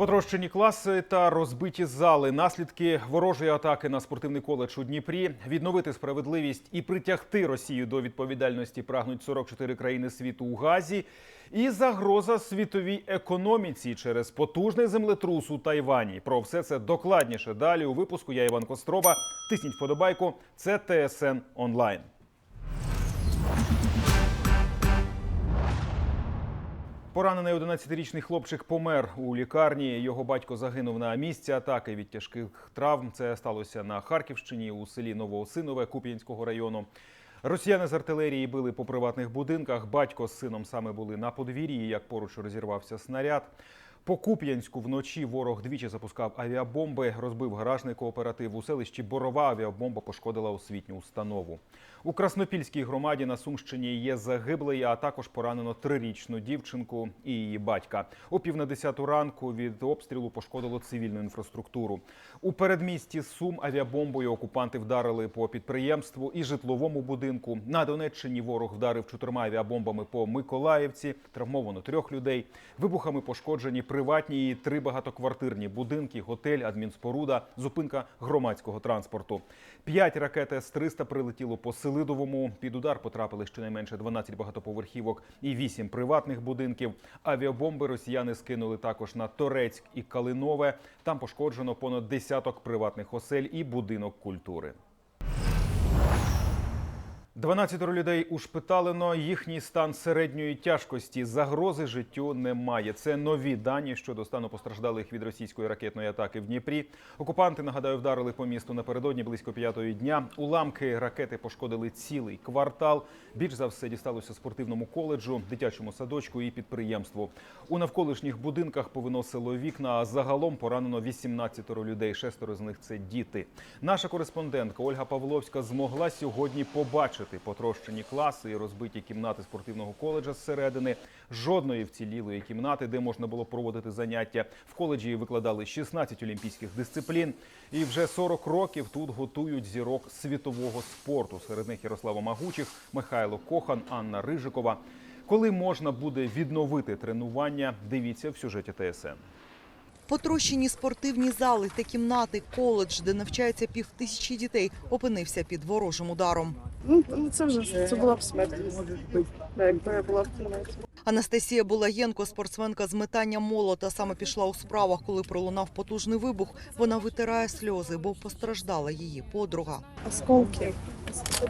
Потрощені класи та розбиті зали, наслідки ворожої атаки на спортивний коледж у Дніпрі, відновити справедливість і притягти Росію до відповідальності прагнуть 44 країни світу у Газі. І загроза світовій економіці через потужний землетрус у Тайвані. Про все це докладніше далі у випуску. Я Іван Костроба. Тисніть вподобайку. Це ТСН онлайн. Поранений 11-річний хлопчик помер у лікарні. Його батько загинув на місці атаки від тяжких травм. Це сталося на Харківщині у селі Новоосинове Куп'янського району. Росіяни з артилерії били по приватних будинках. Батько з сином саме були на подвір'ї, як поруч розірвався снаряд. По Куп'янську вночі ворог двічі запускав авіабомби, розбив гаражний кооператив. У селищі Борова авіабомба пошкодила освітню установу. У Краснопільській громаді на Сумщині є загиблий, а також поранено трирічну дівчинку і її батька. О пів на десяту ранку від обстрілу пошкодило цивільну інфраструктуру. У передмісті Сум авіабомбою окупанти вдарили по підприємству і житловому будинку. На Донеччині ворог вдарив чотирма авіабомбами по Миколаївці. Травмовано трьох людей. Вибухами пошкоджені приватні і три багатоквартирні будинки, готель, адмінспоруда, зупинка громадського транспорту. П'ять ракет С-300 прилетіло по Селидовому. Під удар потрапили щонайменше 12 багатоповерхівок і 8 приватних будинків. Авіабомби росіяни скинули також на Торецьк і Калинове. Там пошкоджено понад десяток приватних осель і будинок культури. 12 людей ушпиталено. Їхній стан середньої тяжкості. Загрози життю немає. Це нові дані щодо стану постраждалих від російської ракетної атаки в Дніпрі. Окупанти нагадаю вдарили по місту напередодні близько п'ятої дня. Уламки ракети пошкодили цілий квартал. Більш за все дісталося спортивному коледжу, дитячому садочку і підприємству. У навколишніх будинках повиносило вікна. А загалом поранено 18 людей. Шестеро з них це діти. Наша кореспондентка Ольга Павловська змогла сьогодні побачити потрощені класи і розбиті кімнати спортивного коледжа зсередини. Жодної вцілілої кімнати, де можна було проводити заняття. В коледжі викладали 16 олімпійських дисциплін. І вже 40 років тут готують зірок світового спорту. Серед них Ярослава Магучих, Михайло Кохан, Анна Рижикова. Коли можна буде відновити тренування, дивіться в сюжеті ТСН. Потрощені спортивні зали та кімнати, коледж, де навчається півтисячі дітей, опинився під ворожим ударом. Ну, ну, це вже це була б смерть. Якби я була в кімнаті. Анастасія Булаєнко, спортсменка з метання молота, саме пішла у справах, коли пролунав потужний вибух. Вона витирає сльози, бо постраждала її подруга. Осколки.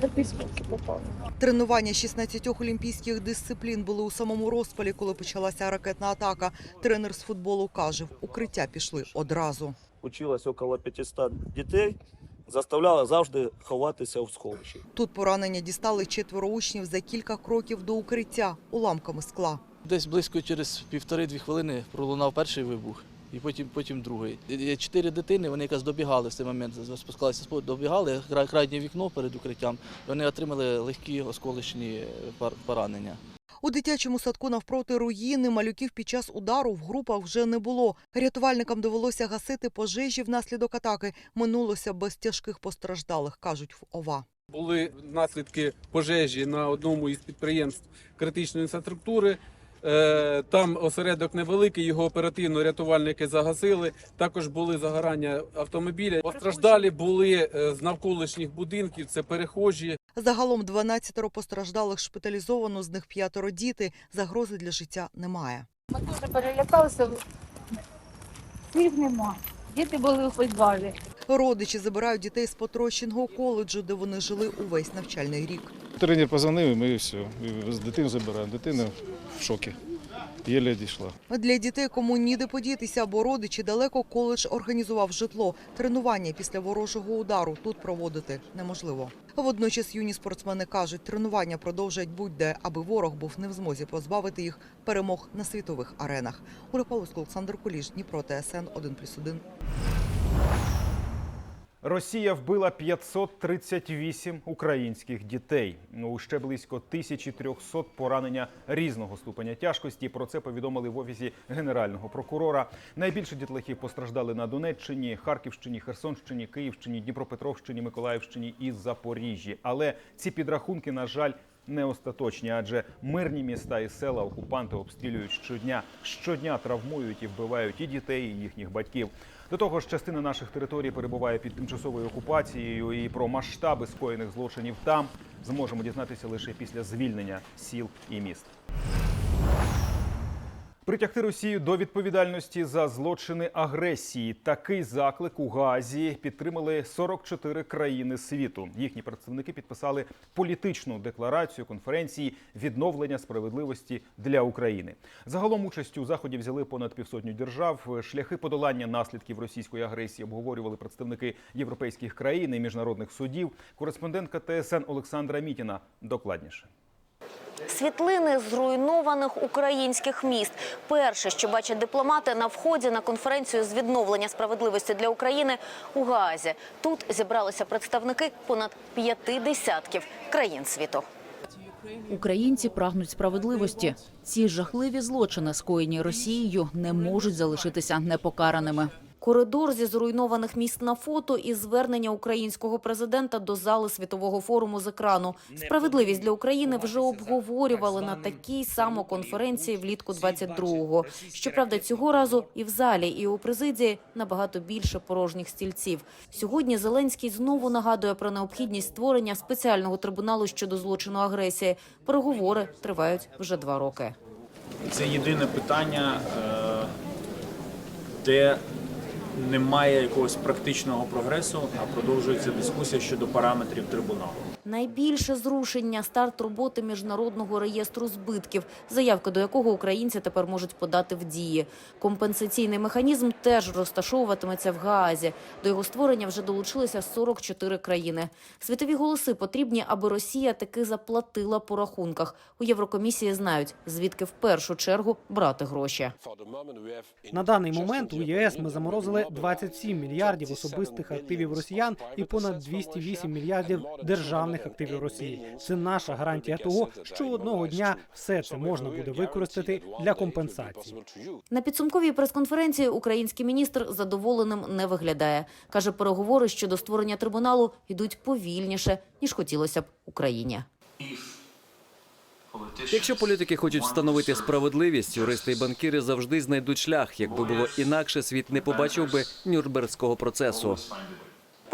До. Тренування 16 олімпійських дисциплін були у самому розпалі, коли почалася ракетна атака. Тренер з футболу каже, в укриття пішли одразу. училось около 500 дітей, заставляла завжди ховатися в сховищі. Тут поранення дістали четверо учнів за кілька кроків до укриття уламками скла. Десь близько через півтори-дві хвилини пролунав перший вибух, і потім, потім другий. Чотири дитини, вони якраз добігали в цей момент, спускалися добігали крайнє вікно перед укриттям. і Вони отримали легкі осколочні пар- поранення. У дитячому садку навпроти руїни малюків під час удару в групах вже не було. Рятувальникам довелося гасити пожежі внаслідок атаки. Минулося без тяжких постраждалих, кажуть в ОВА. Були наслідки пожежі на одному із підприємств критичної інфраструктури. Е, Там осередок невеликий, його оперативно рятувальники загасили. Також були загорання автомобіля. Постраждалі були е, з навколишніх будинків. Це перехожі, Загалом 12 постраждалих шпиталізовано, з них п'ятеро діти. Загрози для життя немає. Ми дуже перелякалися. Слів нема. Діти були у футболі. Родичі забирають дітей з потрощеного коледжу, де вони жили увесь навчальний рік. Тренер позвонив, і ми все. І з дитину забираємо. Дитина в шокі. Єле дійшла. Для дітей, кому ніде подітися, бо родичі далеко коледж організував житло. Тренування після ворожого удару тут проводити неможливо. Водночас юні спортсмени кажуть, тренування продовжать будь-де, аби ворог був не в змозі позбавити їх перемог на світових аренах. Оля Павловська, Олександр Куліш, Дніпро, ТСН 1+,1. Росія вбила 538 українських дітей. У ще близько 1300 поранення різного ступеня тяжкості. Про це повідомили в офісі генерального прокурора. Найбільше дітлахів постраждали на Донеччині, Харківщині, Херсонщині, Київщині, Дніпропетровщині, Миколаївщині і Запоріжжі. Але ці підрахунки, на жаль, не остаточні, адже мирні міста і села окупанти обстрілюють щодня, щодня травмують і вбивають і дітей, і їхніх батьків. До того ж, частина наших територій перебуває під тимчасовою окупацією, і про масштаби скоєних злочинів там зможемо дізнатися лише після звільнення сіл і міст. Притягти Росію до відповідальності за злочини агресії. Такий заклик у Гаазі підтримали 44 країни світу. Їхні представники підписали політичну декларацію конференції відновлення справедливості для України. Загалом участь у заході взяли понад півсотню держав. Шляхи подолання наслідків російської агресії обговорювали представники європейських країн і міжнародних судів. Кореспондентка ТСН Олександра Мітіна докладніше. Світлини зруйнованих українських міст. Перше, що бачать дипломати на вході на конференцію з відновлення справедливості для України у Гаазі. Тут зібралися представники понад п'яти десятків країн світу. Українці прагнуть справедливості. Ці жахливі злочини, скоєні Росією, не можуть залишитися непокараними. Коридор зі зруйнованих міст на фото і звернення українського президента до зали світового форуму з екрану. Справедливість для України вже обговорювали на такій само конференції влітку 22-го. Щоправда, цього разу і в залі, і у президії набагато більше порожніх стільців. Сьогодні Зеленський знову нагадує про необхідність створення спеціального трибуналу щодо злочину агресії. Переговори тривають вже два роки. Це єдине питання, е, де немає якогось практичного прогресу, а продовжується дискусія щодо параметрів трибуналу. Найбільше зрушення – старт роботи міжнародного реєстру збитків, заявки до якого українці тепер можуть подати в дії. Компенсаційний механізм теж розташовуватиметься в Гаазі. До його створення вже долучилися 44 країни. Світові голоси потрібні, аби Росія таки заплатила по рахунках. У Єврокомісії знають, звідки в першу чергу брати гроші. На даний момент у ЄС ми заморозили 27 мільярдів особистих активів росіян і понад 208 мільярдів державних активів Росії. Це наша гарантія того, що одного дня все це можна буде використати для компенсації. На підсумковій прес-конференції український міністр задоволеним не виглядає. Каже, переговори щодо створення трибуналу йдуть повільніше, ніж хотілося б Україні. Якщо політики хочуть встановити справедливість, юристи і банкіри завжди знайдуть шлях. Якби було інакше, світ не побачив би Нюрнбергського процесу.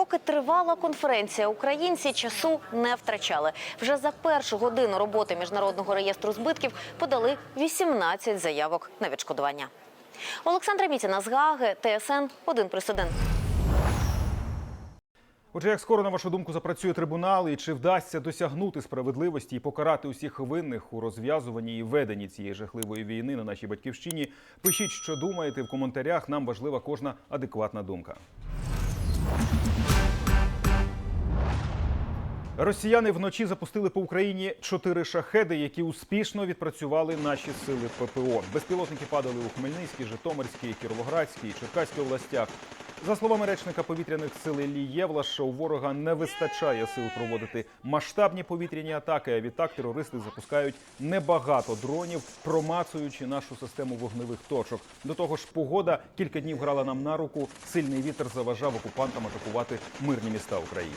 Поки тривала конференція, українці часу не втрачали. Вже за першу годину роботи міжнародного реєстру збитків подали 18 заявок на відшкодування. Олександра Мітіна з Гаги, ТСН 1+,1. Отже, як скоро на вашу думку запрацює трибунал, і чи вдасться досягнути справедливості і покарати усіх винних у розв'язуванні і веденні цієї жахливої війни на нашій батьківщині? Пишіть, що думаєте в коментарях. Нам важлива кожна адекватна думка. Росіяни вночі запустили по Україні чотири шахеди, які успішно відпрацювали наші сили ППО. Безпілотники падали у Хмельницькій, Житомирській, Кіровоградській, Черкаській областях. За словами речника повітряних сил Іллі Євлаша, у ворога не вистачає сил проводити масштабні повітряні атаки. А відтак терористи запускають небагато дронів, промацуючи нашу систему вогневих точок. До того ж, погода кілька днів грала нам на руку. Сильний вітер заважав окупантам атакувати мирні міста України.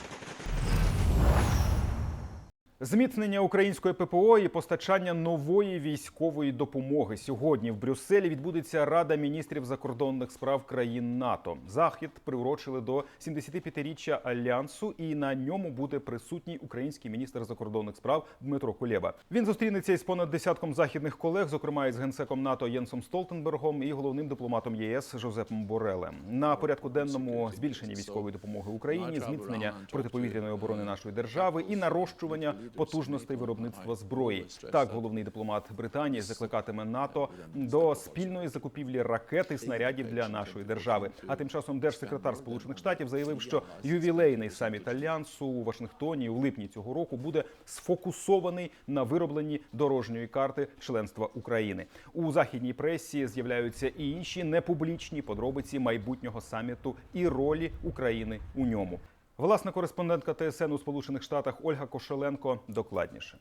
Зміцнення української ППО і постачання нової військової допомоги сьогодні в Брюсселі відбудеться Рада міністрів закордонних справ країн НАТО. Захід приурочили до 75-річчя альянсу, і на ньому буде присутній український міністр закордонних справ Дмитро Кулєба. Він зустрінеться із понад десятком західних колег, зокрема із генсеком НАТО Єнсом Столтенбергом і головним дипломатом ЄС Жозепом Борелем. На порядку денному збільшення військової допомоги Україні, зміцнення протиповітряної оборони нашої держави і нарощування потужностей виробництва зброї. Так, головний дипломат Британії закликатиме НАТО до спільної закупівлі ракет і снарядів для нашої держави. А тим часом держсекретар Сполучених Штатів заявив, що ювілейний саміт альянсу у Вашингтоні у липні цього року буде сфокусований на виробленні дорожньої карти членства України. У західній пресі з'являються і інші непублічні подробиці майбутнього саміту і ролі України у ньому. Власна кореспондентка ТСН у Сполучених Штатах Ольга Кошеленко докладніше.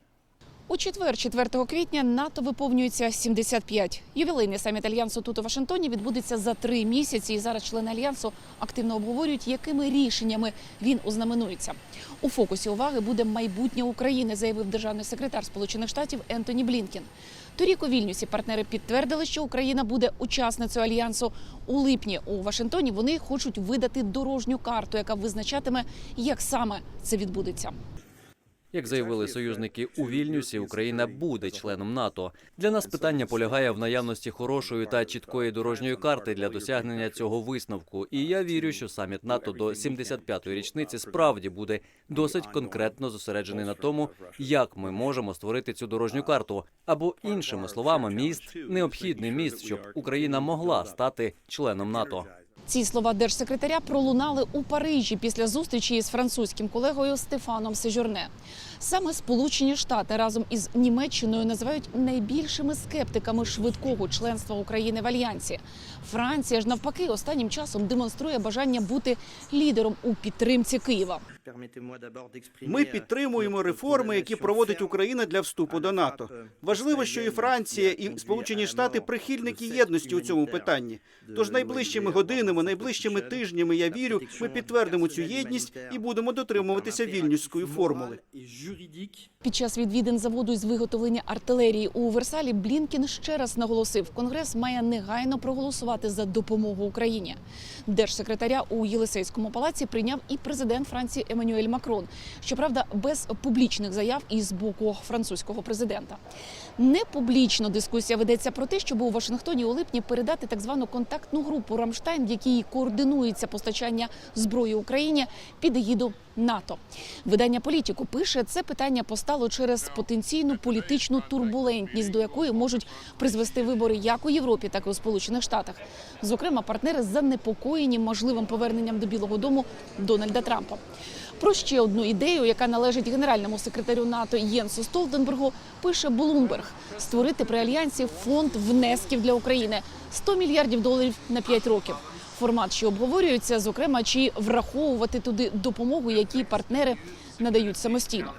У четвер, 4 квітня, НАТО виповнюється 75. Ювілейний саміт альянсу тут у Вашингтоні відбудеться за три місяці. І зараз члени альянсу активно обговорюють, якими рішеннями він ознаменується. У фокусі уваги буде майбутнє України, заявив державний секретар Сполучених Штатів Ентоні Блінкен. Торік у Вільнюсі партнери підтвердили, що Україна буде учасницею альянсу. У липні у Вашингтоні вони хочуть видати дорожню карту, яка визначатиме, як саме це відбудеться. Як заявили союзники у Вільнюсі, Україна буде членом НАТО. Для нас питання полягає в наявності хорошої та чіткої дорожньої карти для досягнення цього висновку. І я вірю, що саміт НАТО до 75-ї річниці справді буде досить конкретно зосереджений на тому, як ми можемо створити цю дорожню карту, або іншими словами, міст необхідний міст, щоб Україна могла стати членом НАТО. Ці слова держсекретаря пролунали у Парижі після зустрічі із французьким колегою Стефаном Сежурне. Саме Сполучені Штати разом із Німеччиною називають найбільшими скептиками швидкого членства України в альянсі. Франція ж навпаки останнім часом демонструє бажання бути лідером у підтримці Києва. Ми підтримуємо реформи, які проводить Україна для вступу до НАТО. Важливо, що і Франція, і Сполучені Штати прихильники єдності у цьому питанні. Тож найближчими годинами, найближчими тижнями, я вірю, ми підтвердимо цю єдність і будемо дотримуватися вільнюської формули. Під час відвідин заводу із виготовлення артилерії у Версалі Блінкін ще раз наголосив, Конгрес має негайно проголосувати за допомогу Україні. Держсекретаря у Єлисейському палаці прийняв і президент Франції Еммануель Макрон. Щоправда, без публічних заяв із боку французького президента. Непублічно дискусія ведеться про те, щоб у Вашингтоні у липні передати так звану контактну групу Рамштайн, в якій координується постачання зброї Україні під егіду НАТО. Видання політику пише, це питання постало через потенційну політичну турбулентність, до якої можуть призвести вибори як у Європі, так і у Сполучених Штатах. Зокрема, партнери занепокоєні можливим поверненням до Білого Дому Дональда Трампа. Про ще одну ідею, яка належить генеральному секретарю НАТО Єнсу Столтенбергу, пише Блумберг створити при альянсі фонд внесків для України 100 мільярдів доларів на 5 років. Формат, що обговорюється, зокрема, чи враховувати туди допомогу, які партнери надають самостійно.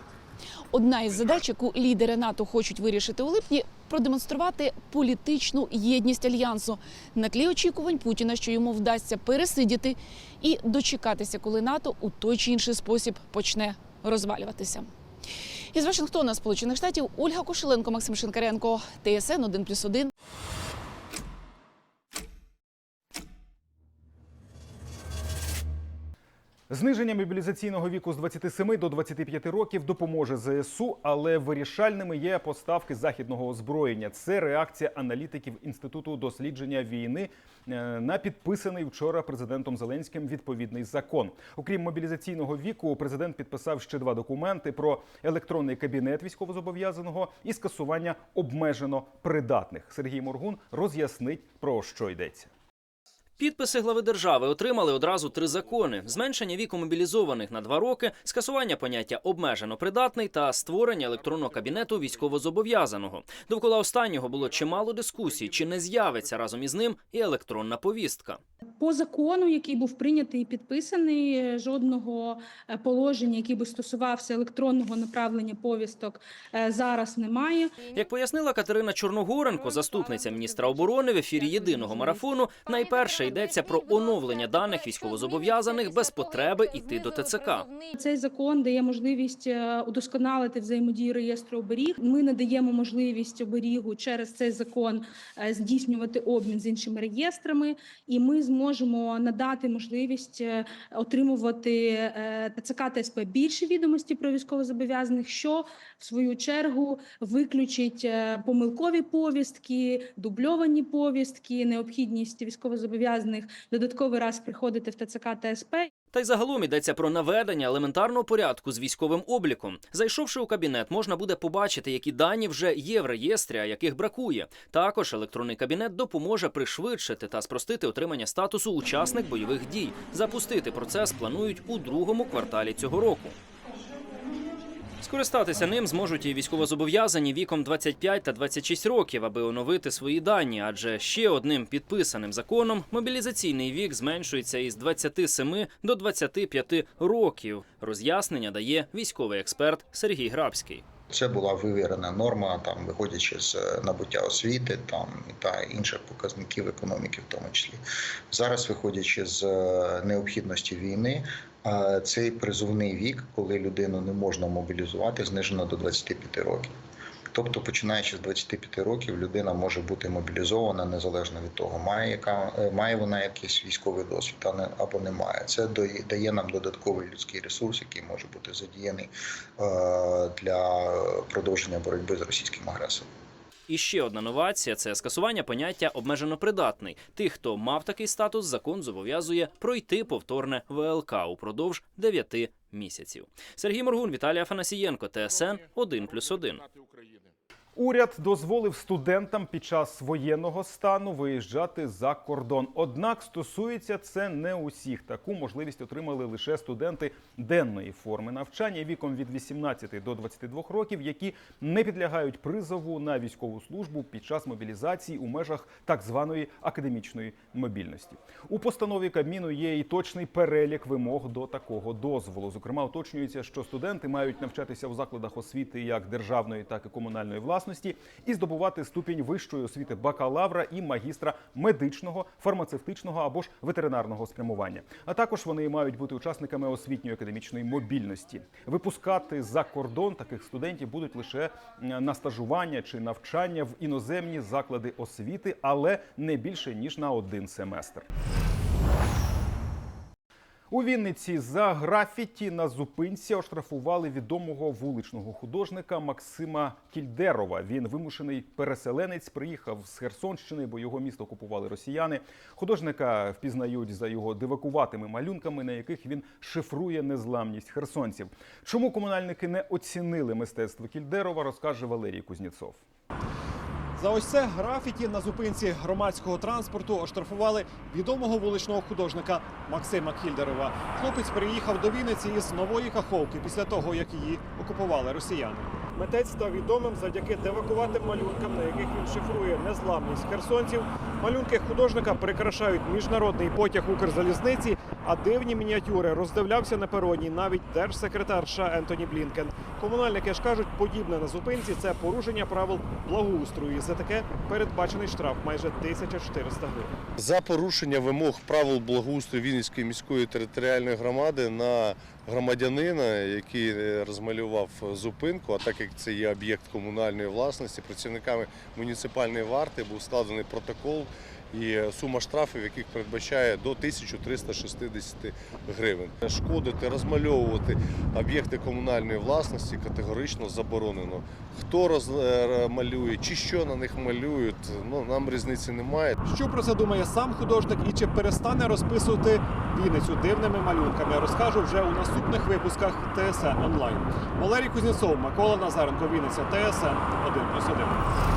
Одна із задач, яку лідери НАТО хочуть вирішити у липні, продемонструвати політичну єдність альянсу на тлі очікувань Путіна, що йому вдасться пересидіти і дочекатися, коли НАТО у той чи інший спосіб почне розвалюватися. Із Вашингтона, Сполучених Штатів, Ольга Кошеленко, Максим Шинкаренко, ТСН 1+,1. Зниження мобілізаційного віку з 27 до 25 років допоможе ЗСУ, але вирішальними є поставки західного озброєння. Це реакція аналітиків інституту дослідження війни е, на підписаний вчора президентом Зеленським відповідний закон. Окрім мобілізаційного віку, президент підписав ще два документи про електронний кабінет військовозобов'язаного і скасування обмежено придатних. Сергій Моргун роз'яснить про що йдеться. Підписи глави держави отримали одразу три закони: зменшення віку мобілізованих на два роки, скасування поняття обмежено придатний та створення електронного кабінету військовозобов'язаного. Довкола останнього було чимало дискусій, чи не з'явиться разом із ним і електронна повістка. По закону, який був прийнятий і підписаний, жодного е, положення, який би стосувався електронного направлення повісток, е, зараз немає. Як пояснила Катерина Чорногоренко, заступниця міністра оборони в ефірі єдиного марафону, найперше йдеться про оновлення даних військовозобов'язаних без потреби йти до ТЦК. Цей закон дає можливість е, удосконалити взаємодію реєстру оберіг. Ми надаємо можливість оберігу через цей закон е, здійснювати обмін з іншими реєстрами, і ми зможемо надати можливість е, отримувати ТЦК та СП більше відомості про військовозобов'язаних, що в свою чергу виключить помилкові повістки, дубльовані повістки, необхідність військовозобов'язаних додатковий раз приходити в ТЦК та Та й загалом йдеться про наведення елементарного порядку з військовим обліком. Зайшовши у кабінет, можна буде побачити, які дані вже є в реєстрі, а яких бракує. Також електронний кабінет допоможе пришвидшити та спростити отримання статусу учасник бойових дій. Запустити процес планують у другому кварталі цього року. Скористатися ним зможуть і військовозобов'язані віком 25 та 26 років, аби оновити свої дані. Адже ще одним підписаним законом мобілізаційний вік зменшується із 27 до 25 років. Роз'яснення дає військовий експерт Сергій Грабський. Це була вивірена норма, там виходячи з е, набуття освіти, там та інших показників економіки, в тому числі. Зараз, виходячи з е, необхідності війни, цей призовний вік, коли людину не можна мобілізувати, знижено до 25 років. Тобто, починаючи з 25 років, людина може бути мобілізована незалежно від того, має яка е, має вона якийсь військовий досвід або не має. Це дає- нам додатковий людський ресурс, який може бути задіяний е, для продовження боротьби з російським агресором. І ще одна новація це скасування поняття обмежено придатний. Тих, хто мав такий статус, закон зобов'язує пройти повторне ВЛК упродовж 9 місяців. Сергій Моргун, Віталій Афанасієнко, ТСН 1+,1. Уряд дозволив студентам під час воєнного стану виїжджати за кордон. Однак стосується це не усіх. Таку можливість отримали лише студенти денної форми навчання віком від 18 до 22 років, які не підлягають призову на військову службу під час мобілізації у межах так званої академічної мобільності. У постанові Кабміну є і точний перелік вимог до такого дозволу. Зокрема, уточнюється, що студенти мають навчатися у закладах освіти як державної, так і комунальної власності і здобувати ступінь вищої освіти бакалавра і магістра медичного, фармацевтичного або ж ветеринарного спрямування. А також вони мають бути учасниками освітньої академічної мобільності. Випускати за кордон таких студентів будуть лише на стажування чи навчання в іноземні заклади освіти, але не більше ніж на один семестр. У Вінниці за графіті на зупинці оштрафували відомого вуличного художника Максима Кільдерова. Він вимушений переселенець, приїхав з Херсонщини, бо його місто окупували росіяни. Художника впізнають за його дивакуватими малюнками, на яких він шифрує незламність херсонців. Чому комунальники не оцінили мистецтво Кільдерова, розкаже Валерій Кузнєцов. За ось це графіті на зупинці громадського транспорту оштрафували відомого вуличного художника Максима Кільдерова. Хлопець приїхав до Вінниці із нової каховки після того, як її окупували росіяни. Митець став відомим завдяки девакуватим малюнкам, на яких він шифрує незламність херсонців. Малюнки художника прикрашають міжнародний потяг Укрзалізниці, а дивні мініатюри роздивлявся на пероні навіть держсекретар США Ентоні Блінкен. Комунальники ж кажуть, подібне на зупинці це порушення правил благоустрою. За таке передбачений штраф майже 1400 гривень. За порушення вимог правил благоустрою Вінницької міської територіальної громади на громадянина, який е, розмалював зупинку, а так як це є об'єкт комунальної власності, працівниками муніципальної варти був складений протокол і сума штрафів, яких передбачає до 1360 гривень. Шкодити, розмальовувати об'єкти комунальної власності категорично заборонено. Хто розмалює чи що на них малюють, ну нам різниці немає. Що про це думає сам художник і чи перестане розписувати Вінницю дивними малюнками? Розкажу вже у наступних випусках ТСН онлайн. Валерій Кузнєцов, Микола Назаренко, Вінниця, ТСН 1+,1.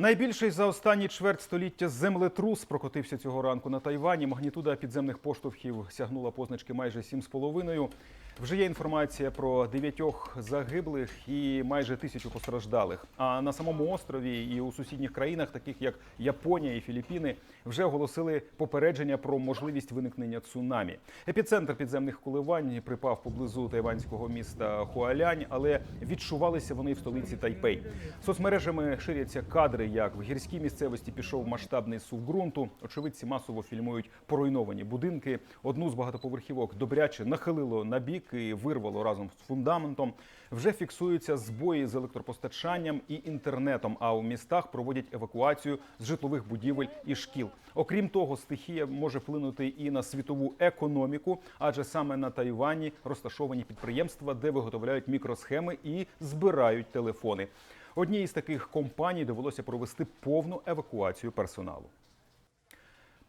Найбільший за останні чверть століття землетрус прокотився цього ранку на Тайвані. Магнітуда підземних поштовхів сягнула позначки майже 7,5. Вже є інформація про дев'ятьох загиблих і майже тисячу постраждалих. А на самому острові і у сусідніх країнах, таких як Японія і Філіппіни, вже оголосили попередження про можливість виникнення цунамі. Епіцентр підземних коливань припав поблизу тайванського міста Хуалянь, але відчувалися вони в столиці Тайпей. Соцмережами ширяться кадри, як в гірській місцевості пішов масштабний сув ґрунту. Очевидці масово фільмують поруйновані будинки. Одну з багатоповерхівок добряче нахилило на бік і вирвало разом з фундаментом. Вже фіксуються збої з електропостачанням і інтернетом. А у містах проводять евакуацію з житлових будівель і шкіл. Окрім того, стихія може вплинути і на світову економіку, адже саме на Тайвані розташовані підприємства, де виготовляють мікросхеми і збирають телефони. Одній із таких компаній довелося провести повну евакуацію персоналу.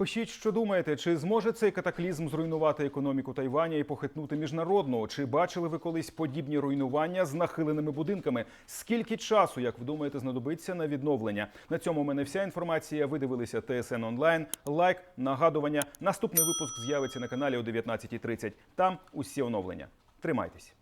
Пишіть, що думаєте, чи зможе цей катаклізм зруйнувати економіку Тайваня і похитнути міжнародну? Чи бачили ви колись подібні руйнування з нахиленими будинками? Скільки часу, як ви думаєте, знадобиться на відновлення? На цьому у мене вся інформація. Ви дивилися ТСН онлайн. Лайк, нагадування. Наступний випуск з'явиться на каналі о 19.30. Там усі оновлення. Тримайтесь.